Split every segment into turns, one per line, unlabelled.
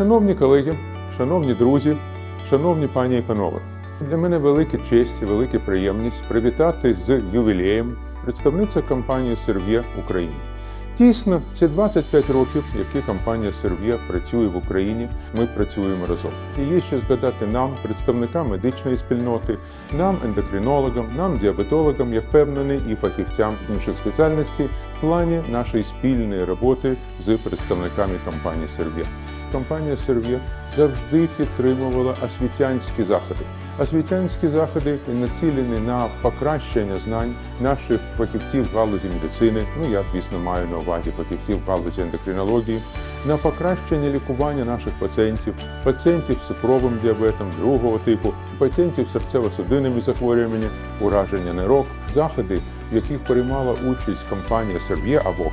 Шановні колеги, шановні друзі, шановні пані і панове, для мене велика честь і велика приємність привітати з ювілеєм представниця компанії Серв'є Україна. Дійсно, це 25 років, які компанія Серв'є працює в Україні. Ми працюємо разом. І є що згадати нам, представникам медичної спільноти, нам, ендокринологам, нам, діабетологам, я впевнений, і фахівцям інших спеціальностей в плані нашої спільної роботи з представниками компанії Серв'є. Компанія Серв'є завжди підтримувала освітянські заходи. Освітянські заходи націлені на покращення знань наших фахівців галузі медицини. Ну я, звісно, маю на увазі фахівців галузі ендокринології, на покращення лікування наших пацієнтів, пацієнтів з цукровим діабетом другого типу, пацієнтів з серцево-судинними захворюваннями, ураження нирок, заходи, в яких приймала участь компанія Серв'є або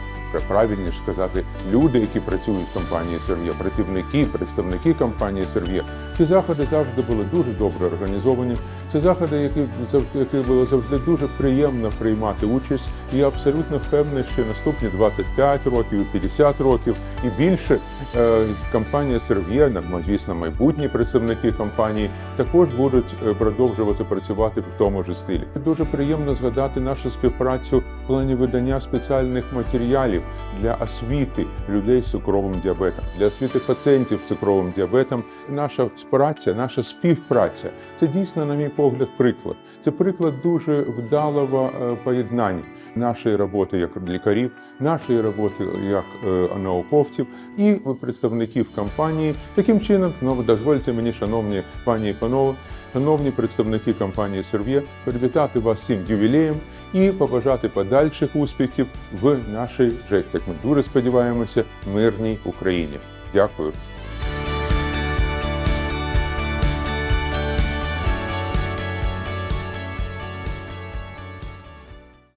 правильніше сказати, люди, які працюють в компанії Серв'є, працівники, представники компанії Серв'є. Ці заходи завжди були дуже добре організовані. Це заходи, які завжди які було завжди дуже приємно приймати участь. І я абсолютно впевнений, що наступні 25 років, і 50 років і більше е, компанія Серв'є, звісно, майбутні представники компанії, також будуть е, продовжувати працювати в тому ж стилі. Дуже приємно згадати нашу співпрацю в плані видання спеціальних матеріалів для освіти людей з цукровим діабетом, для освіти пацієнтів з цукровим діабетом. Наша праця, наша співпраця це дійсно, на мій погляд, приклад. Це приклад дуже вдалого е, поєднання нашої роботи як лікарів, нашої роботи як е, науковців і представників компанії. Таким чином, ну дозвольте мені, шановні пані і панове, шановні представники компанії Серв'є, привітати вас цим ювілеєм і побажати подальших успіхів в нашій, вже як ми дуже сподіваємося, мирній Україні. Дякую.